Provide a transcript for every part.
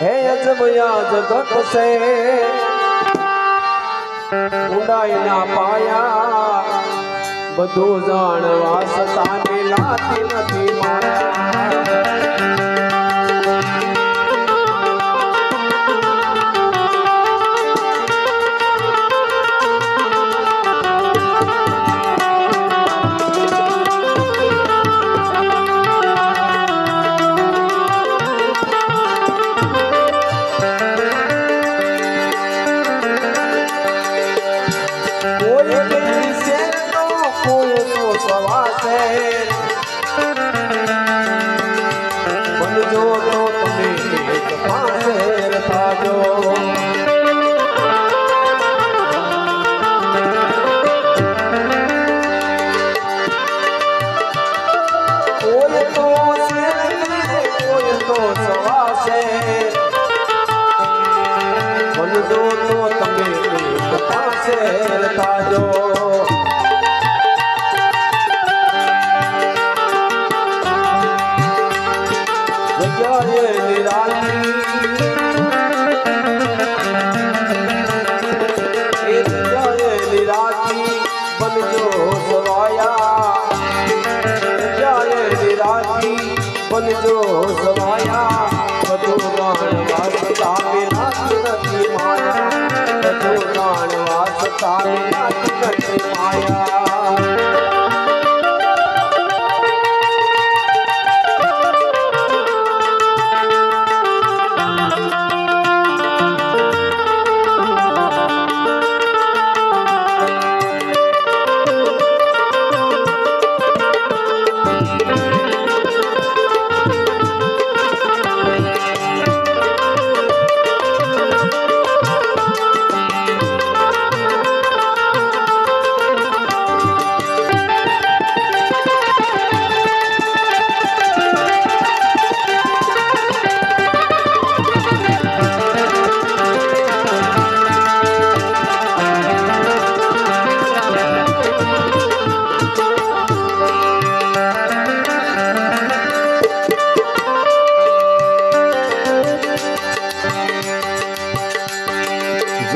હે અજમયા જગત સે. ઊંડાઈના પાયા બધું જાણવા સતા મિલાતી નથી માયા બનજો સવાયા બધું ગાણ વાસતા વિનાશ નથી માયા માયા.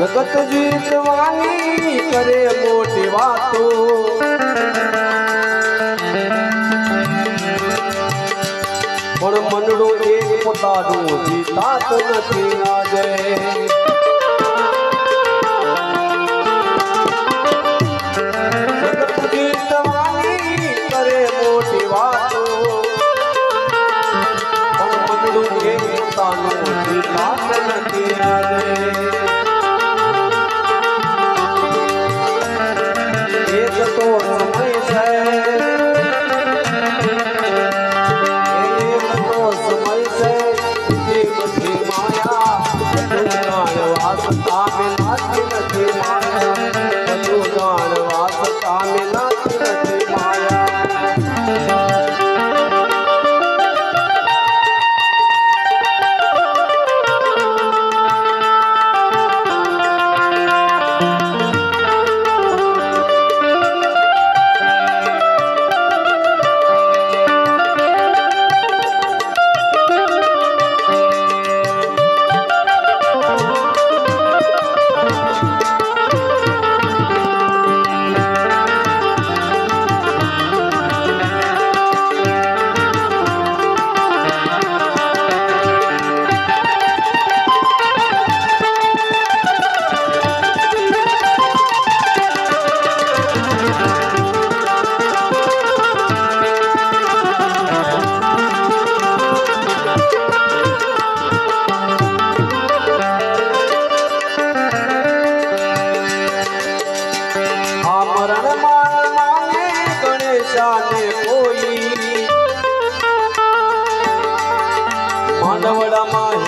જગત જીતવાની કરે મોટી વાતો. પણ મનડું એક પોતાનું જીતાતું નથી આજે. પોતાનું જીતાતું નથી આજે. છતાં મિલાતી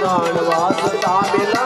જાણવા છતાં મિલાતી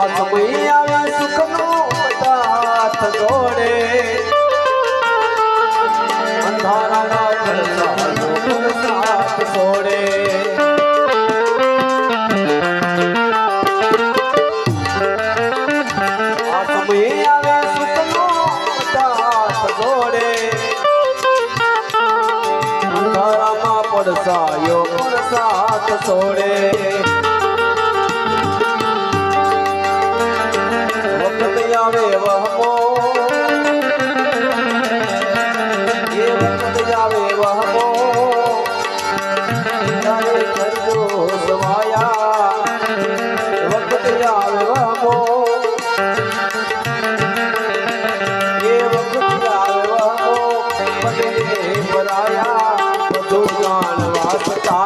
આ સમય આવે સુખનો પદાર્થ જોડે અંધારાના પડસાથ છોડે પડસાયો પડસાથ છોડે वास्ता